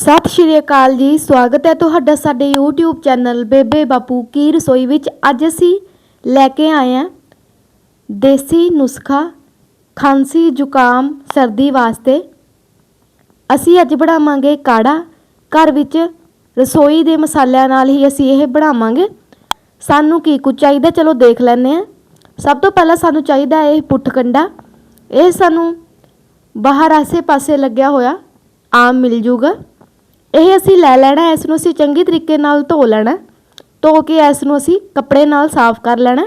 ਸਤਿ ਸ਼੍ਰੀ ਅਕਾਲ ਜੀ, ਸਵਾਗਤ ਹੈ ਤੁਹਾਡਾ ਸਾਡੇ YouTube ਚੈਨਲ ਬੇਬੇ ਬਾਪੂ ਕੀ ਰਸੋਈ ਵਿੱਚ। ਅੱਜ ਅਸੀਂ ਲੈ ਕੇ ਆਏ ਹਾਂ ਦੇਸੀ ਨੁਸਖਾ, ਖਾਂਸੀ ਜ਼ੁਕਾਮ ਸਰਦੀ ਵਾਸਤੇ। ਅਸੀਂ ਅੱਜ ਬਣਾਵਾਂਗੇ ਕਾੜਾ। ਘਰ ਵਿੱਚ ਰਸੋਈ ਦੇ ਮਸਾਲਿਆਂ ਨਾਲ ਹੀ ਅਸੀਂ ਇਹ ਬਣਾਵਾਂਗੇ। ਸਾਨੂੰ ਕੀ ਕੁਝ ਚਾਹੀਦਾ ਚਲੋ ਦੇਖ ਲੈਂਦੇ ਹਾਂ। ਸਭ ਤੋਂ ਪਹਿਲਾਂ ਸਾਨੂੰ ਚਾਹੀਦਾ ਇਹ ਪੁੱਠ ਕੰਡਾ ਇਹ ਸਾਨੂੰ ਬਾਹਰ ਆਸੇ-ਪਾਸੇ ਲੱਗਿਆ ਹੋਇਆ, ਆਮ ਮਿਲ ਜੂਗਾ। ਇਹ ਅਸੀਂ ਲੈ ਲੈਣਾ, ਇਸ ਨੂੰ ਅਸੀਂ ਚੰਗੀ ਤਰੀਕੇ ਨਾਲ ਧੋ ਲੈਣਾ, ਧੋ ਕੇ ਇਸ ਨੂੰ ਅਸੀਂ ਕੱਪੜੇ ਨਾਲ ਸਾਫ਼ ਕਰ ਲੈਣਾ।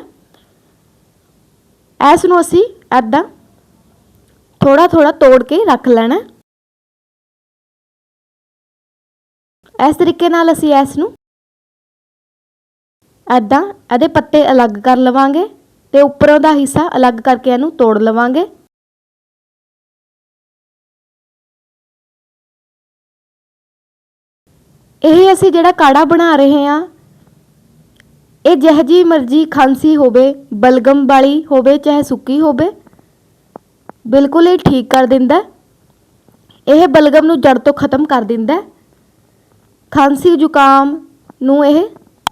ਇਸ ਨੂੰ ਅਸੀਂ ਐਦਾਂ ਥੋੜਾ ਥੋੜਾ ਤੋੜ ਕੇ ਰੱਖ ਲੈਣਾ। ਇਸ ਤਰੀਕੇ ਨਾਲ ਅਸੀਂ ਇਸ ਨੂੰ ਐਦਾਂ ਇਹਦੇ ਪੱਤੇ ਅਲੱਗ ਕਰ ਲਵਾਂਗੇ ਤੇ ਉੱਪਰੋਂ ਦਾ ਹਿੱਸਾ ਅਲੱਗ ਕਰਕੇ ਇਹਨੂੰ ਤੋੜ ਲਵਾਂਗੇ। ਇਹ ਅਸੀਂ ਜਿਹੜਾ ਕਾੜਾ ਬਣਾ ਰਹੇ ਹਾਂ, ਇਹ ਜਿਹੋ ਜਿਹਜੀ ਮਰਜ਼ੀ ਖਾਂਸੀ ਹੋਵੇ, ਬਲਗਮ ਵਾਲੀ ਹੋਵੇ, ਚਾਹੇ ਸੁੱਕੀ ਹੋਵੇ, ਬਿਲਕੁਲ ਹੀ ਠੀਕ ਕਰ ਦਿੰਦਾ ਇਹ ਬਲਗਮ ਨੂੰ ਜੜ ਤੋਂ ਖਤਮ ਕਰ ਦਿੰਦਾ ਖਾਂਸੀ ਜ਼ੁਕਾਮ ਨੂੰ ਇਹ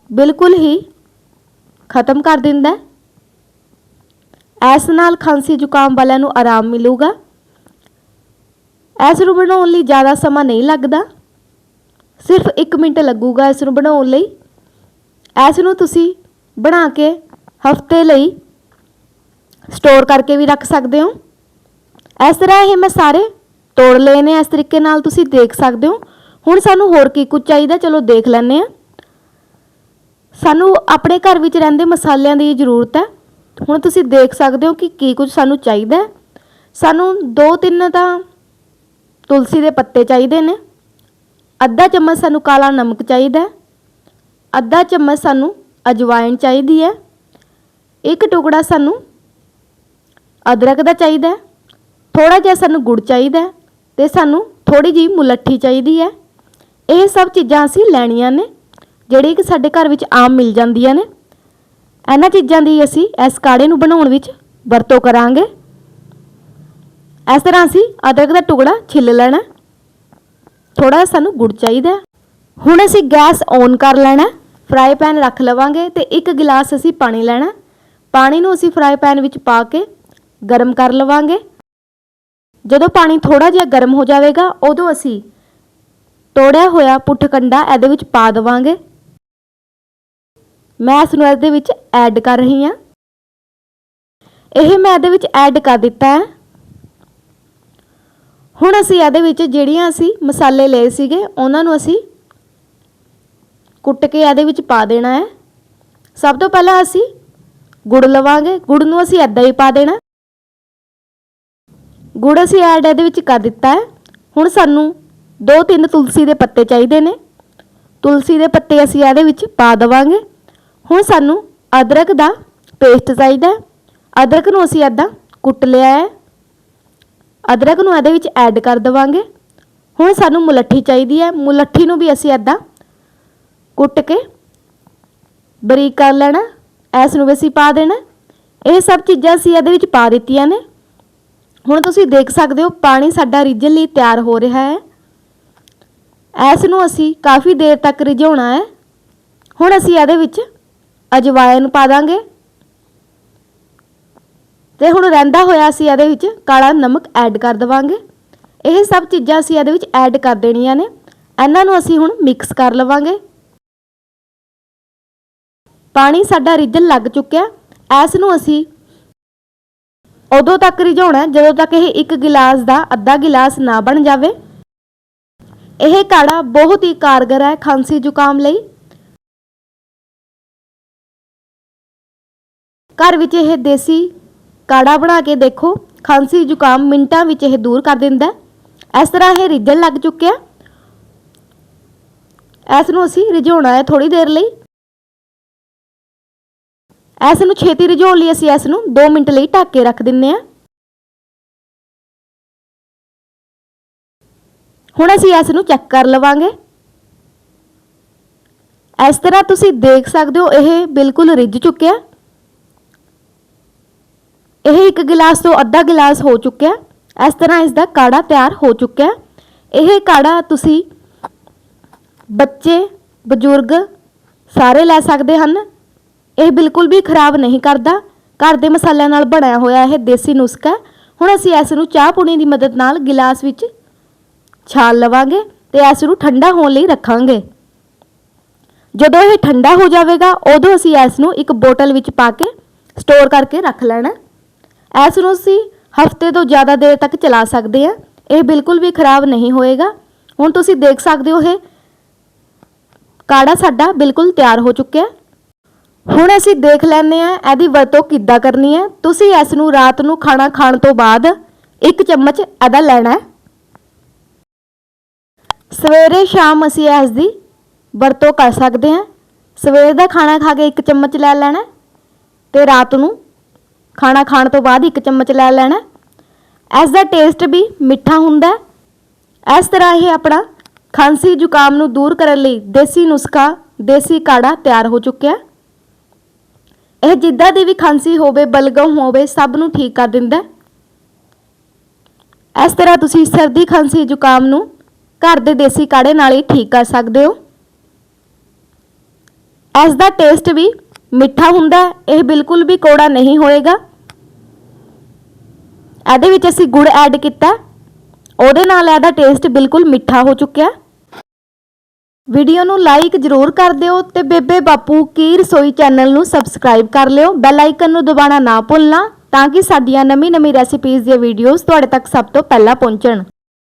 ਬਿਲਕੁਲ ਹੀ ਖਤਮ ਕਰ ਦਿੰਦਾ ਹੈ। ਇਸ ਨਾਲ ਖਾਂਸੀ ਜ਼ੁਕਾਮ ਵਾਲਿਆਂ ਨੂੰ ਆਰਾਮ ਮਿਲੂਗਾ। ਇਸ ਨੂੰ ਬਣਾਉਣ ਲਈ ਜ਼ਿਆਦਾ ਸਮਾਂ ਨਹੀਂ ਲੱਗਦਾ। ਸਿਰਫ 1 ਮਿੰਟ ਲੱਗੂਗਾ ਇਸ ਨੂੰ ਬਣਾਉਣ ਲਈ। ਇਸ ਨੂੰ ਤੁਸੀਂ ਬਣਾ ਕੇ ਹਫ਼ਤੇ ਲਈ ਸਟੋਰ ਕਰਕੇ ਵੀ ਰੱਖ ਸਕਦੇ ਹੋ। ਇਸ ਤਰ੍ਹਾਂ ਇਹ ਮੈਂ ਸਾਰੇ ਤੋੜ ਲਏ ਨੇ, ਇਸ ਤਰੀਕੇ ਨਾਲ ਤੁਸੀਂ ਦੇਖ ਸਕਦੇ ਹੋ। ਹੁਣ ਸਾਨੂੰ ਹੋਰ ਕੀ ਕੁਝ ਚਾਹੀਦਾ, ਚਲੋ ਦੇਖ ਲੈਂਦੇ ਆ ਸਾਨੂੰ ਆਪਣੇ ਘਰ ਵਿੱਚ ਰਹਿੰਦੇ ਮਸਾਲਿਆਂ ਦੀ ਜ਼ਰੂਰਤ ਹੈ। ਹੁਣ ਤੁਸੀਂ ਦੇਖ ਸਕਦੇ ਹੋ ਕਿ ਕੀ ਕੁਝ ਸਾਨੂੰ ਚਾਹੀਦਾ ਸਾਨੂੰ 2-3 ਤਾਂ ਤੁਲਸੀ ਦੇ ਪੱਤੇ ਚਾਹੀਦੇ ਨੇ। ਅੱਧਾ ਚਮਚ ਸਾਨੂੰ ਕਾਲਾ ਨਮਕ ਚਾਹੀਦਾ ਅੱਧਾ ਚਮਚ ਸਾਨੂੰ ਅਜਵਾਇਣ ਚਾਹੀਦੀ ਹੈ। ਇੱਕ ਟੁਕੜਾ ਸਾਨੂੰ ਅਦਰਕ ਦਾ ਚਾਹੀਦਾ ਹੈ। ਥੋੜਾ ਜਿਹਾ ਸਾਨੂੰ ਗੁੜ ਚਾਹੀਦਾ ਹੈ ਤੇ ਸਾਨੂੰ ਥੋੜੀ ਜਿਹੀ ਮੁਲੱਠੀ ਚਾਹੀਦੀ ਹੈ। ਇਹ ਸਭ ਚੀਜ਼ਾਂ ਅਸੀਂ ਲੈਣੀਆਂ ਨੇ, ਜਿਹੜੀ ਕਿ ਸਾਡੇ ਘਰ ਵਿੱਚ ਆਮ ਮਿਲ ਜਾਂਦੀਆਂ ਨੇ। ਇਹਨਾਂ ਚੀਜ਼ਾਂ ਦੀ ਅਸੀਂ ਇਸ ਕਾੜੇ ਨੂੰ ਬਣਾਉਣ ਵਿੱਚ ਵਰਤੋਂ ਕਰਾਂਗੇ। ਇਸ ਤਰ੍ਹਾਂ ਅਸੀਂ ਅਦਰਕ ਦਾ ਟੁਕੜਾ ਛਿੱਲ ਲੈਣਾ ਥੋੜਾ ਸਾਨੂੰ ਗੁੜ ਚਾਹੀਦਾ ਹੁਣ ਅਸੀਂ ਗੈਸ ਔਨ ਕਰ ਲੈਣਾ ਫਰਾਈ ਪੈਨ ਰੱਖ ਲਵਾਂਗੇ ਤੇ ਇੱਕ ਗਿਲਾਸ ਅਸੀਂ ਪਾਣੀ ਲੈਣਾ ਪਾਣੀ ਨੂੰ ਅਸੀਂ ਫਰਾਈ ਪੈਨ ਵਿੱਚ ਪਾ ਕੇ ਗਰਮ ਕਰ ਲਵਾਂਗੇ। ਜਦੋਂ ਪਾਣੀ ਥੋੜਾ ਜਿਹਾ ਗਰਮ ਹੋ ਜਾਵੇਗਾ, ਉਦੋਂ ਅਸੀਂ ਤੋੜਿਆ ਹੋਇਆ ਪੁੱਠ ਕੰਡਾ ਇਹਦੇ ਵਿੱਚ ਪਾ ਦੇਵਾਂਗੇ। ਮੈਂ ਇਸ ਨੂੰ ਇਹਦੇ ਵਿੱਚ ਐਡ ਕਰ ਰਹੀ ਹਾਂ। ਇਹ ਮੈਂ ਇਹਦੇ ਵਿੱਚ ਐਡ ਕਰ ਦਿੱਤਾ ਹੈ। ਹੁਣ ਅਸੀਂ ਇਹਦੇ ਵਿੱਚ ਜਿਹੜੀਆਂ ਅਸੀਂ ਮਸਾਲੇ ਲਏ ਸੀਗੇ, ਉਹਨਾਂ ਨੂੰ ਅਸੀਂ ਕੁੱਟ ਕੇ ਇਹਦੇ ਵਿੱਚ ਪਾ ਦੇਣਾ ਹੈ। ਸਭ ਤੋਂ ਪਹਿਲਾਂ ਅਸੀਂ ਗੁੜ ਲਵਾਂਗੇ। ਗੁੜ ਨੂੰ ਅਸੀਂ ਐਦਾਂ ਹੀ ਪਾ ਦੇਣਾ। ਗੁੜ ਅਸੀਂ ਐਡ ਇਹਦੇ ਵਿੱਚ ਕਰ ਦਿੱਤਾ ਹੈ। ਹੁਣ ਸਾਨੂੰ 2-3 ਤੁਲਸੀ ਦੇ ਪੱਤੇ ਚਾਹੀਦੇ ਨੇ। ਤੁਲਸੀ ਦੇ ਪੱਤੇ ਅਸੀਂ ਇਹਦੇ ਵਿੱਚ ਪਾ ਦੇਵਾਂਗੇ। ਹੁਣ ਸਾਨੂੰ ਅਦਰਕ ਦਾ ਪੇਸਟ ਚਾਹੀਦਾ ਅਦਰਕ ਨੂੰ ਅਸੀਂ ਐਦਾਂ ਕੁੱਟ ਲਿਆ ਹੈ। ਅਦਰਕ ਨੂੰ ਇਹਦੇ ਵਿੱਚ ਐਡ ਕਰ ਦੇਵਾਂਗੇ। ਹੁਣ ਸਾਨੂੰ ਮੁਲੱਠੀ ਚਾਹੀਦੀ ਹੈ। ਮੁਲੱਠੀ ਨੂੰ ਵੀ ਅਸੀਂ ਐਦਾਂ ਕੁੱਟ ਕੇ ਬਰੀਕ ਕਰ ਲੈਣਾ। ਇਸ ਨੂੰ ਵੀ ਅਸੀਂ ਪਾ ਦੇਣਾ। ਇਹ ਸਭ ਚੀਜ਼ਾਂ ਅਸੀਂ ਇਹਦੇ ਵਿੱਚ ਪਾ ਦਿੱਤੀਆਂ ਨੇ। ਹੁਣ ਤੁਸੀਂ ਦੇਖ ਸਕਦੇ ਹੋ, ਪਾਣੀ ਸਾਡਾ ਰਿੱਝਣ ਲਈ ਤਿਆਰ ਹੋ ਰਿਹਾ ਹੈ। ਇਸ ਨੂੰ ਅਸੀਂ ਕਾਫੀ ਦੇਰ ਤੱਕ ਰਿਝਾਉਣਾ ਹੈ। ਹੁਣ ਅਸੀਂ ਇਹਦੇ ਵਿੱਚ ਅਜਵਾਇਨ ਪਾ ਦਾਂਗੇ। ਤੇ ਹੁਣ ਰਹਿੰਦਾ ਹੋਇਆ ਅਸੀਂ ਇਹਦੇ ਵਿੱਚ, ਕਾਲਾ ਨਮਕ ਐਡ ਕਰ ਦਵਾਂਗੇ। ਇਹ ਸਭ ਚੀਜ਼ਾਂ ਅਸੀਂ ਇਹਦੇ ਵਿੱਚ ਐਡ ਕਰ ਦੇਣੀਆਂ ਨੇ। ਇਹਨਾਂ ਨੂੰ ਅਸੀਂ ਹੁਣ ਮਿਕਸ ਕਰ ਲਵਾਂਗੇ। ਪਾਣੀ ਸਾਡਾ ਰਿੱਝਣ ਲੱਗ ਚੁੱਕਿਆ। ਇਸ ਨੂੰ ਅਸੀਂ ਉਦੋਂ ਤੱਕ ਰਿਝਾਉਣਾ ਜਦੋਂ ਤੱਕ ਇਹ ਇੱਕ ਗਿਲਾਸ ਦਾ ਅੱਧਾ ਗਿਲਾਸ ਨਾ ਬਣ ਜਾਵੇ। ਇਹ ਕਾੜਾ ਬਹੁਤ ਹੀ ਕਾਰਗਰ ਹੈ ਖਾਂਸੀ ਜ਼ੁਕਾਮ ਲਈ। ਘਰ ਵਿੱਚ ਇਹ ਦੇਸੀ ਕਾੜਾ ਬਣਾ ਕੇ ਦੇਖੋ। ਖਾਂਸੀ ਜ਼ੁਕਾਮ ਮਿੰਟਾਂ ਵਿੱਚ ਇਹ ਦੂਰ ਕਰ ਦਿੰਦਾ ਹੈ। ਇਸ ਤਰ੍ਹਾਂ ਇਹ ਰਿੱਝਣ ਲੱਗ ਚੁੱਕਿਆ ਇਸ ਨੂੰ ਅਸੀਂ ਰਿਝਾਉਣਾ ਹੈ ਥੋੜੀ ਦੇਰ ਲਈ। ਇਸ ਨੂੰ ਛੇਤੀ ਰਿਝਾਉਣ ਲਈ ਅਸੀਂ ਇਸ ਨੂੰ 2 ਮਿੰਟ ਲਈ ਢੱਕ ਕੇ ਰੱਖ ਦਿੰਨੇ ਆ ਹੁਣ ਅਸੀਂ ਇਸ ਨੂੰ ਚੈੱਕ ਕਰ ਲਵਾਂਗੇ। ਇਸ ਤਰ੍ਹਾਂ ਤੁਸੀਂ ਦੇਖ ਸਕਦੇ ਹੋ, ਇਹ ਬਿਲਕੁਲ ਰਿੱਝ ਚੁੱਕਿਆ। ਇਹ ਇੱਕ ਗਿਲਾਸ ਤੋਂ ਅੱਧਾ ਗਿਲਾਸ ਹੋ ਚੁੱਕਿਆ ਇਸ ਤਰ੍ਹਾਂ ਇਸ ਦਾ ਕਾੜਾ ਤਿਆਰ ਹੋ ਚੁੱਕਿਆ ਇਹ ਕਾੜਾ ਤੁਸੀਂ ਬੱਚੇ, ਬਜ਼ੁਰਗ ਸਾਰੇ ਲੈ ਸਕਦੇ ਹਨ। ਇਹ ਬਿਲਕੁਲ ਵੀ ਖਰਾਬ ਨਹੀਂ ਕਰਦਾ। ਘਰ ਦੇ ਮਸਾਲਿਆਂ ਨਾਲ ਬਣਿਆ ਹੋਇਆ ਇਹ ਦੇਸੀ ਨੁਸਖਾ ਹੁਣ ਅਸੀਂ ਇਸ ਨੂੰ ਚਾਹ ਪੁਣੀ ਦੀ ਮਦਦ ਨਾਲ ਗਿਲਾਸ ਵਿੱਚ ਛਾਲ ਲਵਾਂਗੇ ਤੇ ਇਸ ਨੂੰ ਠੰਡਾ ਹੋਣ ਲਈ ਰੱਖਾਂਗੇ। ਜਦੋਂ ਇਹ ਠੰਡਾ ਹੋ ਜਾਵੇਗਾ, ਉਦੋਂ ਅਸੀਂ ਇਸ ਨੂੰ ਇੱਕ ਬੋਟਲ ਵਿੱਚ ਪਾ ਕੇ ਸਟੋਰ ਕਰਕੇ ਰੱਖ ਲੈਣਾ ਇਸ ਨੂੰ ਅਸੀਂ ਹਫ਼ਤੇ ਤੋਂ ਜ਼ਿਆਦਾ ਦੇਰ ਤੱਕ ਚਲਾ ਸਕਦੇ ਹਾਂ ਇਹ ਬਿਲਕੁਲ ਵੀ ਖਰਾਬ ਨਹੀਂ ਹੋਏਗਾ। ਹੁਣ ਤੁਸੀਂ ਦੇਖ ਸਕਦੇ ਹੋ ਇਹ। ਕਾੜਾ ਸਾਡਾ ਬਿਲਕੁਲ ਤਿਆਰ ਹੋ ਚੁੱਕਿਆ। ਹੁਣ ਅਸੀਂ ਦੇਖ ਲੈਂਦੇ ਹਾਂ ਇਹਦੀ ਵਰਤੋਂ ਕਿੱਦਾਂ ਕਰਨੀ ਹੈ। ਤੁਸੀਂ ਇਸ ਨੂੰ ਰਾਤ ਨੂੰ ਖਾਣਾ ਖਾਣ ਤੋਂ ਬਾਅਦ ਇੱਕ ਚਮਚ ਇਹਦਾ ਲੈਣਾ ਹੈ। ਸਵੇਰੇ ਸ਼ਾਮ ਅਸੀਂ ਇਸ ਦੀ ਵਰਤੋਂ ਕਰ ਸਕਦੇ ਹਾਂ। ਸਵੇਰ ਦਾ ਖਾਣਾ ਖਾ ਕੇ ਇੱਕ ਚਮਚ ਲੈ ਲੈਣਾ ਹੈ ਤੇ ਰਾਤ ਨੂੰ ਖਾਣਾ ਖਾਣ ਤੋਂ ਬਾਅਦ ਇੱਕ ਚਮਚ ਲੈ ਲੈਣਾ। ਇਸ ਦਾ ਟੇਸਟ ਵੀ ਮਿੱਠਾ ਹੁੰਦਾ ਇਸ ਤਰ੍ਹਾਂ ਇਹ ਆਪਣਾ ਖਾਂਸੀ ਜ਼ੁਕਾਮ ਨੂੰ ਦੂਰ ਕਰਨ ਲਈ ਦੇਸੀ ਨੁਸਖਾ, ਦੇਸੀ ਕਾੜਾ ਤਿਆਰ ਹੋ ਚੁੱਕਿਆ ਇਹ ਜਿੱਦਾਂ ਦੀ ਵੀ ਖਾਂਸੀ ਹੋਵੇ, ਬਲਗਮ ਹੋਵੇ, ਸਭ ਨੂੰ ਠੀਕ ਕਰ ਦਿੰਦਾ ਇਸ ਤਰ੍ਹਾਂ ਤੁਸੀਂ ਸਰਦੀ ਖਾਂਸੀ ਜ਼ੁਕਾਮ ਨੂੰ ਘਰ ਦੇ ਦੇਸੀ ਕਾੜੇ ਨਾਲ ਹੀ ਠੀਕ ਕਰ ਸਕਦੇ ਹੋ। ਇਸ ਦਾ ਟੇਸਟ ਵੀ ਮਿੱਠਾ ਹੁੰਦਾ, ਇਹ ਬਿਲਕੁਲ ਵੀ ਕੌੜਾ ਨਹੀਂ ਹੋਏਗਾ। ਇਹਦੇ ਵਿੱਚ ਅਸੀਂ ਗੁੜ ਐਡ ਕੀਤਾ। ਉਹਦੇ ਨਾਲ ਇਹਦਾ ਟੇਸਟ ਬਿਲਕੁਲ ਮਿੱਠਾ ਹੋ ਚੁੱਕਿਆ। ਵੀਡੀਓ ਨੂੰ ਲਾਈਕ ਜ਼ਰੂਰ ਕਰ ਦਿਓ ਤੇ ਬੇਬੇ ਬਾਪੂ ਕੀ ਰਸੋਈ ਚੈਨਲ ਨੂੰ ਸਬਸਕ੍ਰਾਈਬ ਕਰ ਲਿਓ। ਬੈਲ ਆਈਕਨ ਨੂੰ ਦਬਾਉਣਾ ਨਾ ਭੁੱਲਣਾ ਤਾਂ ਕਿ ਸਾਡੀਆਂ ਨਵੀਂ-ਨਵੀਂ ਰੈਸਿਪੀਜ਼ ਦੀਆਂ ਵੀਡੀਓਜ਼ ਤੁਹਾਡੇ ਤੱਕ ਸਭ ਤੋਂ ਪਹਿਲਾਂ ਪਹੁੰਚਣ।